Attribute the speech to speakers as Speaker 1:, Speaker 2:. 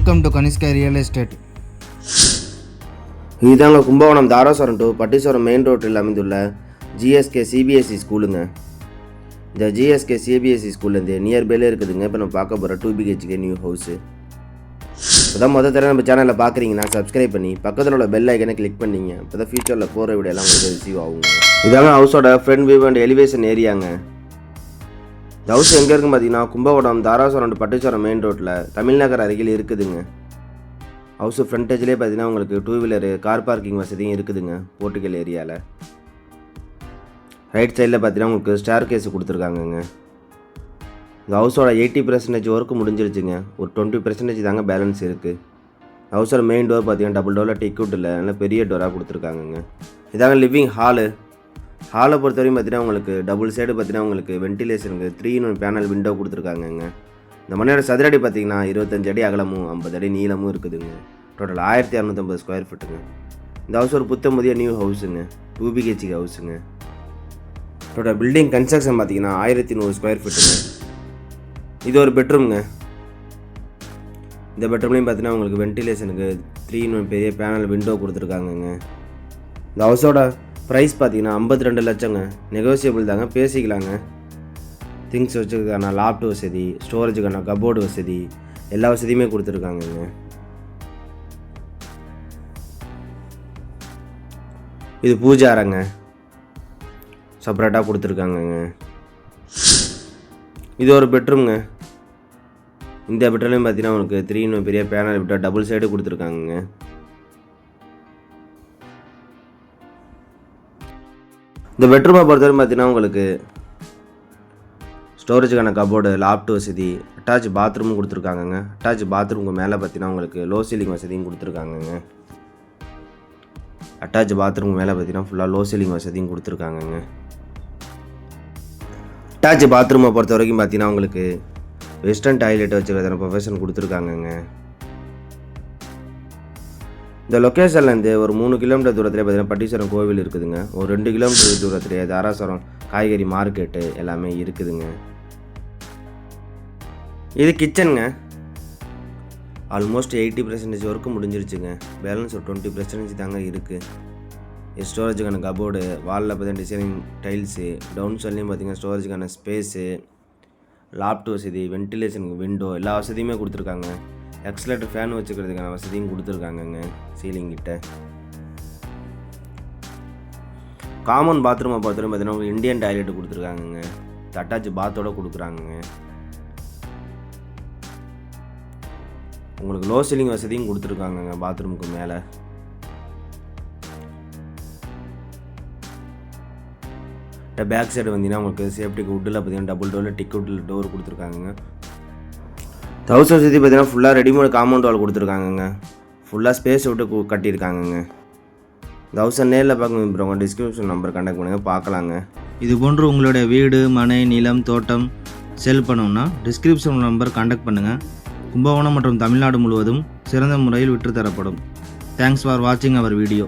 Speaker 1: Welcome to Kanishka real estate
Speaker 2: இதுதாங்க Kumbakonam Darasuram to Patteeswaram main ரோட்டில் அமைந்துள்ள ஜிஎஸ்கே சிபிஎஸ்சி ஸ்கூலுங்க இந்த ஜிஎஸ்கே சிபிஎஸ்சி ஸ்கூல்லேருந்து நியர்பைலே இருக்குதுங்க. இப்போ நம்ம பார்க்க போகிற டூ பிஹெச்கே நியூ ஹவுஸு அதான் மொதல் தடவை நம்ம சேனலில் பார்க்குறீங்கன்னா சப்ஸ்கிரைப் பண்ணி பக்கத்தில் உள்ள பெல் ஐக்கனை கிளிக் பண்ணிங்க. இப்போ தான் ஃபியூச்சரில் போகிற வீடியோலாம் எல்லாம் உங்களுக்கு ரிசீவ் ஆகுங்க. இதாங்க ஹவுஸோட ஃப்ரண்ட் வியூ அண்ட் எலிவேஷன் ஏரியாங்க இந்த எங்கே இருக்குன்னு பார்த்தீங்கன்னா கும்பகோணம் தாராசுரம் டு மெயின் ரோட்டில் தமிழ்நகர் அருகில் இருக்குதுங்க. ஹவுஸ் ஃப்ரண்டேஜ்லேயே பார்த்தீங்கன்னா உங்களுக்கு டூ வீலரு கார் பார்க்கிங் வசதியும் இருக்குதுங்க போர்ட்டுகல் ஏரியாவில் ரைட் சைடில் பார்த்தீங்கன்னா உங்களுக்கு ஸ்டார் கேஸ் கொடுத்துருக்காங்கங்க. இந்த ஹவுஸோட எயிட்டி பர்சன்டேஜ் ஒர்க்கு முடிஞ்சிருச்சுங்க. ஒரு டுவெண்ட்டி பர்சன்டேஜ் தாங்க பேலன்ஸ் இருக்குது ஹவுஸோட மெயின் டோர் பார்த்தீங்கன்னா டபுள் டோரில் டிக்கெட் இல்லை நல்ல பெரிய டோராக கொடுத்துருக்காங்கங்க. இதாங்க லிவிங் ஹாலு ஹாலை பொறுத்த வரையும் பார்த்தீங்கன்னா உங்களுக்கு டபுள் சைடு பார்த்தீங்கன்னா உங்களுக்கு வென்டிலேஷனுக்கு த்ரீ இன் பேனல் விண்டோ கொடுத்துருக்காங்கங்க. இந்த மனையோட சதுரடி பார்த்தீங்கன்னா இருபத்தஞ்சு அடி அகலமும் ஐம்பது அடி நீளமும் இருக்குதுங்க. டோட்டல் ஆயிரத்தி இரநூத்தம்பது ஸ்கொயர் ஃபீட்டுங்க இந்த ஹவுஸ் ஒரு புத்த முதிய நியூ ஹவுஸுங்க டூ பிஹெச்சி ஹவுஸுங்க டோட்டல் பில்டிங் கன்ஸ்ட்ரக்ஷன் பார்த்தீங்கன்னா ஆயிரத்தி நூறு ஸ்கொயர் ஃபீட்டுங்க இது ஒரு பெட்ரூம்ங்க இந்த பெட்ரூம்லேயும் பார்த்தீங்கன்னா உங்களுக்கு வென்டிலேஷனுக்கு த்ரீ பெரிய பேனல் விண்டோ கொடுத்துருக்காங்கங்க. இந்த ஹவுஸோட ப்ரைஸ் பார்த்தீங்கன்னா ஐம்பத்தி ரெண்டு லட்சங்க. நெகோசியபிள் தாங்க பேசிக்கலாங்க. திங்ஸ் வச்சுருக்கான லாப்ட் வசதி ஸ்டோரேஜுக்கான கபோர்டு வசதி எல்லா வசதியுமே கொடுத்துருக்காங்கங்க. இது பூஜை அறைங்க செப்பரேட்டாக கொடுத்துருக்காங்கங்க. இது ஒரு பெட்ரூம்ங்க இந்த பெட்ரூம்லையும் பார்த்தீங்கன்னா உங்களுக்கு த்ரீன்னு பெரிய பேனல் விட்டால் டபுள் சைடு கொடுத்துருக்காங்கங்க. இந்த பெட்ரூமை பொறுத்தவரை பார்த்தீங்கன்னா உங்களுக்கு ஸ்டோரேஜுக்கான கபோர்டு லாப்ட் வசதி அட்டாச் பாத்ரூமும் கொடுத்துருக்காங்கங்க. அட்டாச் பாத்ரூமுக்கு மேலே பார்த்தீங்கன்னா உங்களுக்கு லோ சீலிங் வசதியும் கொடுத்துருக்காங்கங்க. அட்டாச் பாத்ரூமுக்கு மேலே பார்த்தீங்கன்னா ஃபுல்லாக லோ சீலிங் வசதியும் கொடுத்துருக்காங்கங்க. அட்டாச் பாத்ரூமை பொறுத்த வரைக்கும் பார்த்தீங்கன்னா உங்களுக்கு வெஸ்டர்ன் டாய்லெட் வச்சுருக்கிற ப்ரொஃபஷன் கொடுத்துருக்காங்கங்க. இந்த லொக்கேஷன்லேருந்து ஒரு மூணு கிலோமீட்டர் தூரத்தில் பார்த்தீங்கன்னா பட்டீஸ்வரம் கோவில் இருக்குதுங்க. ஒரு ரெண்டு கிலோமீட்டர் தூரத்துலேயே தாராசுரம் காய்கறி மார்க்கெட்டு எல்லாமே இருக்குதுங்க. இது கிச்சனுங்க ஆல்மோஸ்ட் எயிட்டி பர்சன்டேஜ் ஒர்க்கு முடிஞ்சிருச்சுங்க. பேலன்ஸ் ஒரு டுவெண்ட்டி பர்சன்டேஜ் தாங்க இருக்குது ஸ்டோரேஜுக்கான கபோர்டு வாலில் பார்த்தீங்கன்னா டிசைனிங் டைல்ஸு டவுன் சைட்லேயும் பார்த்தீங்கன்னா ஸ்டோரேஜுக்கான ஸ்பேஸு லாப்ட் வசதி வென்டிலேஷனுக்கு விண்டோ எல்லா வசதியுமே கொடுத்துருக்காங்க. எக்ஸலேட்டர் ஃபேன் வச்சுக்கிறதுக்கான வசதியும் கொடுத்துருக்காங்கங்க சீலிங் கிட்ட. காமன் பாத்ரூமை பாத்ரூம் பார்த்தீங்கன்னா இந்தியன் டாய்லெட் கொடுத்துருக்காங்கங்க. அட்டாச் பாத்தோட கொடுக்குறாங்கங்க. உங்களுக்கு லோ சீலிங் வசதியும் கொடுத்துருக்காங்கங்க பாத்ரூமுக்கு மேலே. பேக் சைடு வந்தீங்கன்னா உங்களுக்கு சேஃப்டிக்கு உட்டில் பார்த்தீங்கன்னா டபுள் டோரில் டிக் உட்டில் டோர் கொடுத்துருக்காங்க தௌசண்ட் சுற்றி பார்த்தீங்கன்னா ஃபுல்லாக ரெடிமேட் காம்பவுண்ட் வால் கொடுத்துருக்காங்கங்க. ஃபுல்லாக ஸ்பேஸ் விட்டு கட்டியிருக்காங்கங்க. தௌசண்ட் நேரில் பார்க்க விரும்புகிறவங்க டிஸ்கிரிப்ஷன் நம்பர் கண்டக்ட் பண்ணுங்கள் பார்க்கலாங்க.
Speaker 1: இது போன்று உங்களுடைய வீடு மனை நிலம் தோட்டம் செல் பண்ணணும்னா டிஸ்கிரிப்ஷன் நம்பர் கண்டக்ட் பண்ணுங்கள் கும்பகோணம் மற்றும் தமிழ்நாடு முழுவதும் சிறந்த முறையில் விற்றுத்தரப்படும். தேங்க்ஸ் ஃபார் வாட்சிங் அவர் வீடியோ